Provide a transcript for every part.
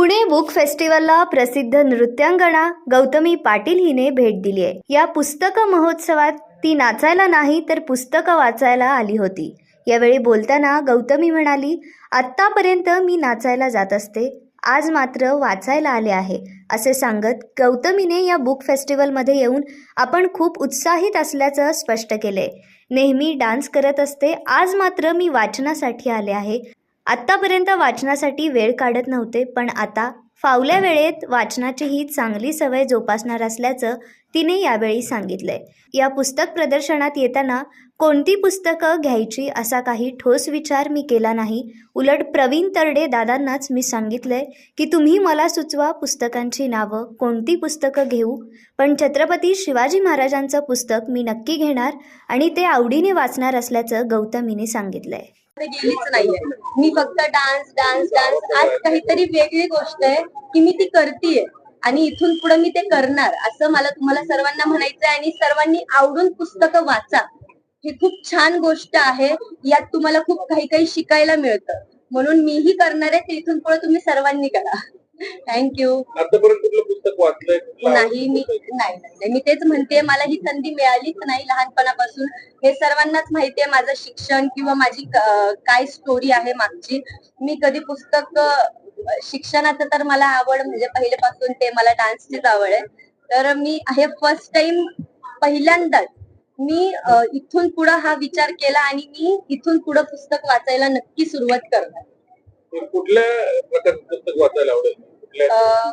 Pune book फेस्टिवलला प्रसिद्ध नृत्यांगणा गौतमी पाटील हिने भेट दिली आहे. या पुस्तक महोत्सवात ती नाचायला नाही तर पुस्तकं वाचायला आली होती. यावेळी बोलताना गौतमी म्हणाली आत्तापर्यंत मी नाचायला जात असते. आज मात्र वाचायला आले आहे. असे सांगत गौतमीने या बुक फेस्टिवलमध्ये येऊन आपण खूप उत्साहित असल्याचं स्पष्ट केले नेहमी डान्स करत असते. आज मात्र मी वाचनासाठी आले आहे. आत्तापर्यंत वाचनासाठी वेळ काढत नव्हते पण आता फावल्या वेळेत वाचनाची ही चांगली सवय जोपासणार असल्याचं तिने यावेळी सांगितलंय. या पुस्तक प्रदर्शनात येताना कोणती पुस्तकं घ्यायची असा काही ठोस विचार मी केला नाही. उलट प्रवीण तरडे दादांनाच मी सांगितलंय की तुम्ही मला सुचवा पुस्तकांची नावं कोणती पुस्तकं घेऊ. पण छत्रपती शिवाजी महाराजांचं पुस्तक मी नक्की घेणार आणि ते आवडीने वाचणार असल्याचं गौतमीने सांगितलंय. मध्ये गेलीच नाहीये. मी फक्त डान्स डान्स डान्स आज काहीतरी वेगळी गोष्ट आहे की मी ती करतीये. आणि इथून पुढे मी ते करणार असं मला तुम्हाला सर्वांना म्हणायचंय आणि सर्वांनी आवडून पुस्तकं वाचा. ही खूप छान गोष्ट आहे. यात तुम्हाला खूप काही काही शिकायला मिळतं. म्हणून मीही करणार आहे ते इथून पुढे तुम्ही सर्वांनी करा. थँक्यू आतापर्यंत कुठलं पुस्तक वाचलंय नाही मी? नाही नाही नाही. मी तेच म्हणते मला ही संधी मिळालीच नाही लहानपणापासून. हे सर्वांनाच माहितीये माझं शिक्षण किंवा माझी काय स्टोरी आहे मागची. मी कधी पुस्तक शिक्षणाचं तर मला आवड म्हणजे पहिल्यापासून ते मला डान्सचीच आवड आहे. तर मी हे फर्स्ट टाइम पहिल्यांदाच मी इथून पुढं हा विचार केला आणि मी इथून पुढं पुस्तक वाचायला नक्की सुरुवात करणार. कुठल्या प्रकारचं पुस्तक वाचायला आवडेल?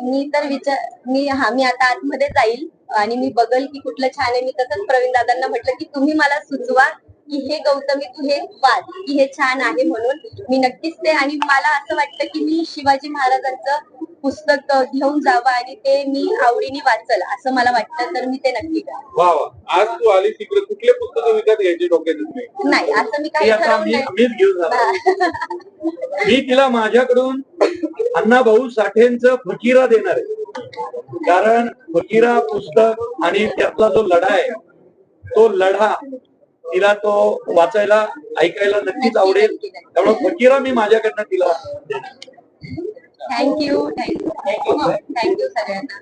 मी तर विचार मी हा मी आता आतमध्ये जाईल आणि मी बघल की कुठलं छान आहे. मी तसंच प्रवीण दादांना म्हटलं की तुम्ही मला सुचवा की हे गौतमी तू हे वाच की हे छान आहे म्हणून. मी नक्कीच ते आणि मला असं वाटतं की मी शिवाजी महाराजांचं पुस्तक घेऊन जावं आणि ते मी आवडीने वाचल असं मला वाटतं. तर मी ते नक्की करेन. वा वा. आज तू आली तिकडे कुठले पुस्तकं विकत घ्यायची डोक्यात येत नाही असं मी काही ठरवलं मी तिला माझ्याकडून अण्णाभाऊ साठेंचं फकीरा देणार आहे. कारण फकीरा पुस्तक आणि त्यातला जो लढा आहे तो लढा तिला तो वाचायला ऐकायला नक्कीच आवडेल. त्यामुळे फकीरा मी माझ्याकडनं तिला. थँक्यू थँक्यू थँक्यू सगळ्यांना.